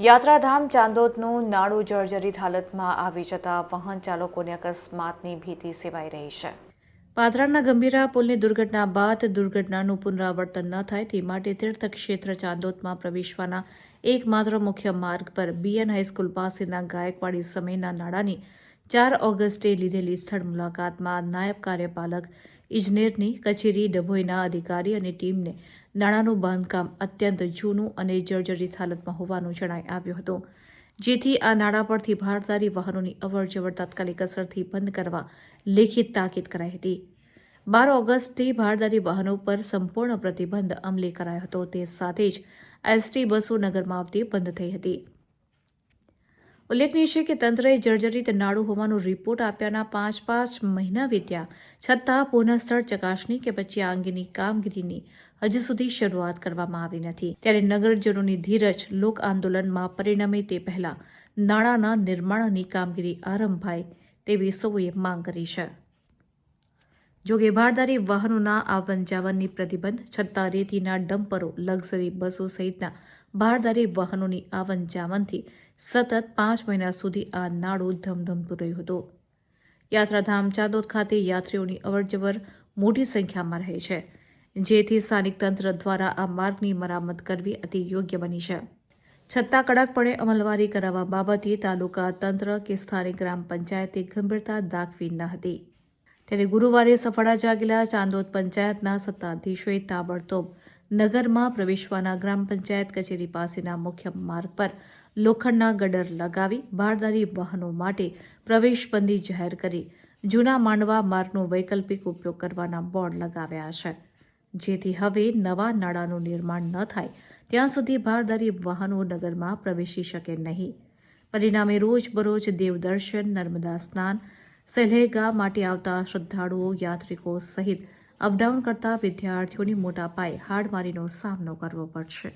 યાત્રાધામ ચાંદોદનું નાળું જર્જરિત હાલતમાં આવી જતા વાહન ચાલકોને અકસ્માતની ભીતિ સેવાઈ રહી છે. પાદરાના ગંભીરા પુલની દુર્ઘટના બાદ દુર્ઘટનાનું પુનરાવર્તન ન થાય તે માટે તીર્થક્ષેત્ર ચાંદોદમાં પ્રવેશવાના એકમાત્ર મુખ્ય માર્ગ પર બીએન હાઈસ્કૂલ પાસેના ગાયકવાડી સમયના નાળાની ચાર ઓગસ્ટે લીધેલી સ્થળ મુલાકાતમાં નાયબ કાર્યપાલક ઇજનેરની કચેરી, ડભોઈના અધિકારી અને ટીમને નાણાંનું બાંધકામ અત્યંત જૂનું અને જર્જરિત હાલતમાં હોવાનું જણાઈ આવ્યું હતું. જેથી આ નાણાં પરથી ભારતારી વાહનોની અવરજવર તાત્કાલિક અસરથી બંધ કરવા લેખિત તાકીદ કરાઈ હતી. બાર ઓગસ્ટથી ભારદારી વાહનો પર સંપૂર્ણ પ્રતિબંધ અમલી કરાયો હતો. તે સાથે જ એસટી બસો નગરમાં આવતી બંધ થઈ હતી. ઉલ્લેખનીય છે કે તંત્રએ જર્જરિત નાડું હોવાનો રિપોર્ટ આપ્યાના પાંચ પાંચ મહિના વીત્યા, છતાં પુનઃસ્થળ ચકાસણી કે પછી આ અંગેની કામગીરીની હજી સુધી શરૂઆત કરવામાં આવી નથી. ત્યારે નગરજનોની ધીરજ લોક આંદોલનમાં પરિણમે તે પહેલા નાણાંના નિર્માણની કામગીરી આરંભાય તેવી સૌએ માંગ કરી છે. જોકે ભારદારી વાહનોના આવન જાવનની પ્રતિબંધ છતાં રેતીના ડમ્પરો, લક્ઝરી બસો સહિતના ભારદારી વાહનોની આવન જાવનથી સતત પાંચ મહિના સુધી આ નાડું ધમધમતું રહ્યું હતું. યાત્રાધામ ચાંદોદ ખાતે યાત્રીઓની અવરજવર મોટી સંખ્યામાં રહે છે, જેથી સ્થાનિક તંત્ર દ્વારા આ માર્ગની મરામત કરવી અતિ યોગ્ય બની છે. છતાં કડકપણે અમલવારી કરાવવા બાબતે તાલુકા તંત્ર કે સ્થાનિક ગ્રામ પંચાયતે ગંભીરતા દાખવી ન હતી. ત્યારે ગુરુવારે સફળા જાગેલા ચાંદોદ પંચાયતના સત્તાધીશોએ તાબડતોબ નગરમાં પ્રવેશવાના ગ્રામ પંચાયત કચેરી પાસેના મુખ્ય માર્ગ પર લોખંડના ગડર લગાવી ભારદારી વાહનો માટે પ્રવેશબંધી જાહેર કરી જૂના માંડવા માર્ગનો વૈકલ્પિક ઉપયોગ કરવાના બોર્ડ લગાવ્યા છે. જેથી હવે નવા નાળાનું નિર્માણ ન થાય, ત્યાં સુધી ભારદારી વાહનો નગરમાં પ્રવેશી શકે નહીં. પરિણામે રોજબરોજ દેવદર્શન, નર્મદા સ્નાન સહેલગા માટે આવતા શ્રદ્ધાળુઓ યાત્રિકો સહિત અપડાઉન કરતા વિદ્યાર્થીઓની મોટા પાયે હાડમારીનો સામનો કરવો પડશે.